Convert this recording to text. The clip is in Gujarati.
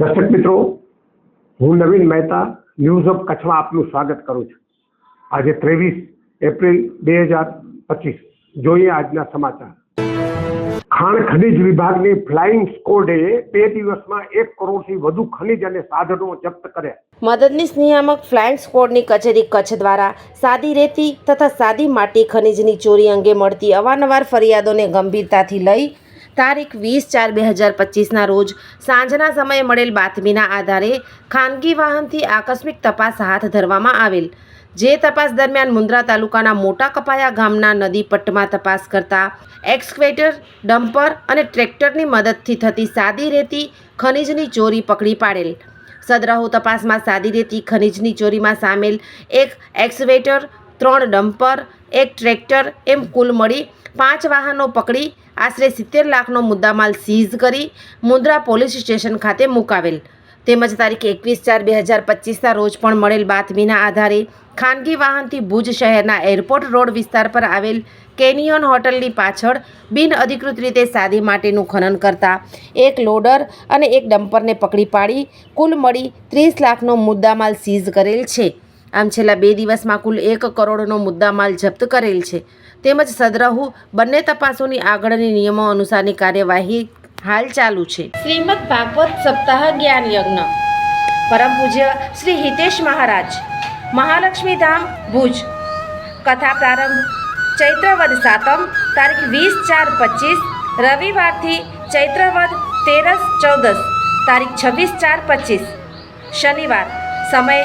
મિત્રો, હું નવીન મહેતા ન્યૂઝ ઓફ કચ્છમાં આપનું સ્વાગત કરું છું. આજે ત્રેવીસ એપ્રિલ બે હજાર પચીસ. જોઈએ આજના સમાચાર. ખાણ ખનીજ વિભાગની ફ્લાઇંગ સ્કોડે બે દિવસમાં એક કરોડથી વધુ ખનીજ અને સાધનો જપ્ત કર્યા. મદદનીશ નિયામક ફ્લાઇંગ સ્કોડની કચેરી કચ્છ દ્વારા સાદી રેતી તથા સાદી માટી ખનીજની ચોરી અંગે મળતી અવારનવાર ફરિયાદોને ગંભીરતાથી લઈ તારીખ વીસ ચાર બે હજાર પચીસના રોજ સાંજના સમયે મળેલ બાતમીના આધારે ખાનગી વાહનથી આકસ્મિક તપાસ હાથ ધરવામાં આવેલ. જે તપાસ દરમિયાન મુન્દ્રા તાલુકાના મોટા કપાયા ગામના નદી પટ્ટમાં તપાસ કરતા એક્સક્વેટર, ડમ્પર અને ટ્રેક્ટરની મદદથી થતી સાદી રેતી ખનીજની ચોરી પકડી પાડેલ. સદરાહુ તપાસમાં સાદી રેતી ખનીજની ચોરીમાં સામેલ એક એક્સવેટર ત્રણ ડમ્પર, એક ટ્રેક્ટર એમ કુલ મળી પાંચ વાહનો પકડી આશરે સિત્તેર લાખનો મુદ્દામાલ સીઝ કરી મુન્દ્રા પોલીસ સ્ટેશન ખાતે મુકાવેલ. તેમજ તારીખ એકવીસ ચાર બે હજાર પચીસના રોજ પણ મળેલ બાતમીના આધારે ખાનગી વાહનથી ભુજ શહેરના એરપોર્ટ રોડ વિસ્તાર પર આવેલ કેનિયોન હોટલની પાછળ બિન અધિકૃત રીતે સાદી માટેનું ખનન કરતા એક લોડર અને એક ડમ્પરને પકડી પાડી કુલ મળી ત્રીસ લાખનો મુદ્દામાલ સીઝ કરેલ છે. આમ છેલ્લા બે દિવસમાં કુલ એક કરોડનો મુદ્દામાલ જપ્ત કરેલ છે. તેમજ સદરહુ બંને તપાસોની આગળની નિયમો અનુસારની કાર્યવાહી હાલ ચાલુ છે. શ્રીમદ ભાગવત સપ્તાહ જ્ઞાન યજ્ઞ. પરમ પૂજ્ય શ્રી હિતેશ મહારાજ. મહાલક્ષ્મી ધામ, ભુજ. કથા પ્રારંભ ચૈત્રવદ સાતમ, તારીખ વીસ ચાર પચીસ, રવિવારથી ચૈત્રવદ તેરસ ચૌદસ, તારીખ છવ્વીસ ચાર પચીસ. શનિવાર. સમય